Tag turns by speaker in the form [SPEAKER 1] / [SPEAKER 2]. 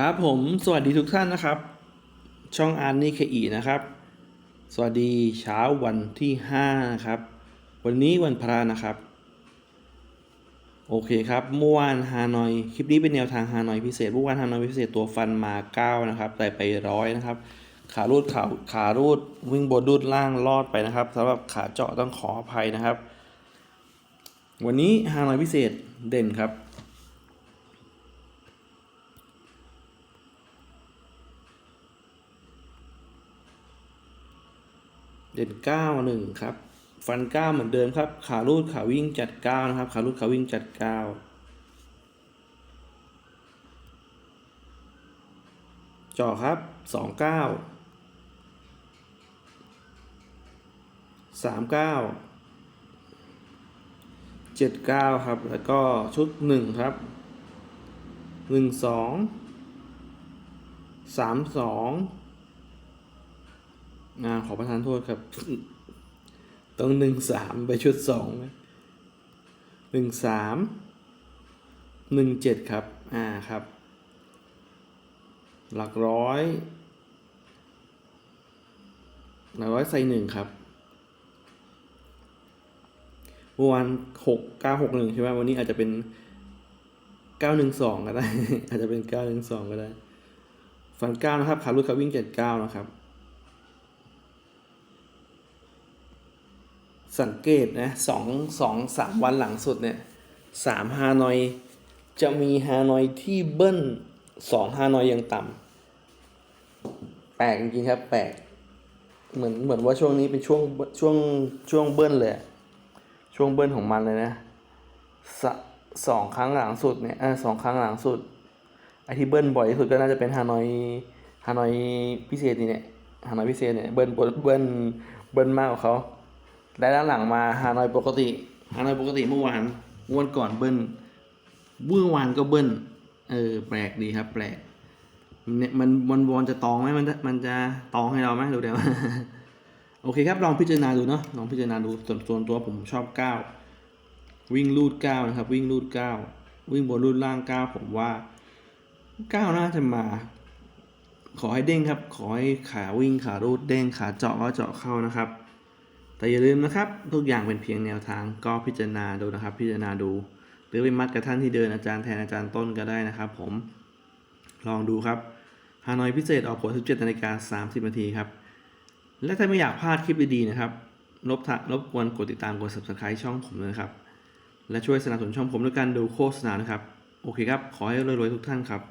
[SPEAKER 1] ครับผมสวัสดีทุกท่านนะครับ ช่องอาร์นี่เคอีนะครับ สวัสดีเช้าวันที่5นะครับ วันนี้วันพระนะครับ โอเคครับเมื่อวานฮานอยคลิปนี้เป็นแนวทางฮานอยพิเศษเมื่อวานฮานอยพิเศษตัวฟันมา9นะครับแต่ไปร้อยนะครับ ขารูดขาขารูดวิ่งบนรูดล่างรอดไปนะครับสำหรับขาเจาะต้องขออภัยนะครับ วันนี้ฮานอยพิเศษเด่นครับ เด่นเก้าหนึ่งครับ ฟันเก้าเหมือนเดิมครับ ขารูดขาวิ่งจัดเก้านะครับ ขารูดขาวิ่งจัดเก้าจ่อครับสองเก้าสามเก้าเจ็ดเก้าครับ แล้วก็ชุดหนึ่งครับหนึ่งสองสามสอง งานขอประทานโทษครับ ต้องหนึ่งสามไปชุดสองหนึ่งสามหนึ่งเจ็ดครับ อ่าครับ หลักร้อย หลักร้อยใส่หนึ่งครับเมื่อวานหกเก้าหกหนึ่งใช่ไหมวันนี้อาจจะเป็นเก้าหนึ่งสองก็ได้ อาจจะเป็นเก้าหนึ่งสองก็ได้ ฟันเก้านะครับขาลูกเขาวิ่งเจ็ดเก้านะครับ สังเกตนะสองสองสามวันหลังสุดเนี่ยสามฮานอยจะมีฮานอยที่เบิ้ลสองฮานอยยังต่ำแปลกจริงครับแปลกเหมือนเหมือนว่าช่วงนี้เป็นช่วงช่วงช่วงเบิ้ลเลยช่วงเบิ้ลของมันเลยนะสสองครั้งหลังสุดเนี่ยอสองครั้งหลังสุดไอที่เบิ้ลบ่อยที่สุดก็น่าจะเป็นฮานอยฮานอยพิเศษนี่เนี่ยฮานอยพิเศษเนี่ยเบิ้ลเบิ้ลเบิ้ลเบิ้ลมากกว่าเขา ได้ด้านหลังมาฮานอยปกติฮานอยปกติเมื่อวานวันก่อนเบิ้ลเมื่อวานก็เบิ้ลเออแปลกดีครับ แปลกเนี่ยมันวันวอนจะตองไหมมันจะมันจะตองให้เราไหมดูเดี๋ยวโอเคครับลองพิจารณาดูเนาะลองพิจารณาดูส่วนส่วนตัวผมชอบเก้าวิ่งลูดเก้านะครับ วิ่งลูดเก้าวิ่งบนลูดล่างเก้าผมว่าเก้าน่าจะมา ขอให้เด้งครับ ขอให้ขาวิ่งขารูดเด้งขาเจาะก็เจาะเข้านะครับ แต่อย่าลืมนะครับ ทุกอย่างเป็นเพียงแนวทางก็พิจารณาดูนะครับ พิจารณาดู หรือไปมัดกับท่านที่เดินอาจารย์แทนอาจารย์ต้นก็ได้นะครับ ผม ลองดูครับฮานอยพิเศษออกผล 17นาฬิกา30นาทีครับ และถ้าไม่อยากพลาดคลิปดีๆนะครับรบรบกวนกดติดตามกด subscribe ช่องผมด้วยนะครับ และช่วยสนับสนุนช่องผมด้วยการดูโฆษณานะครับ โอเคครับ ขอให้รวยๆทุกท่านครับ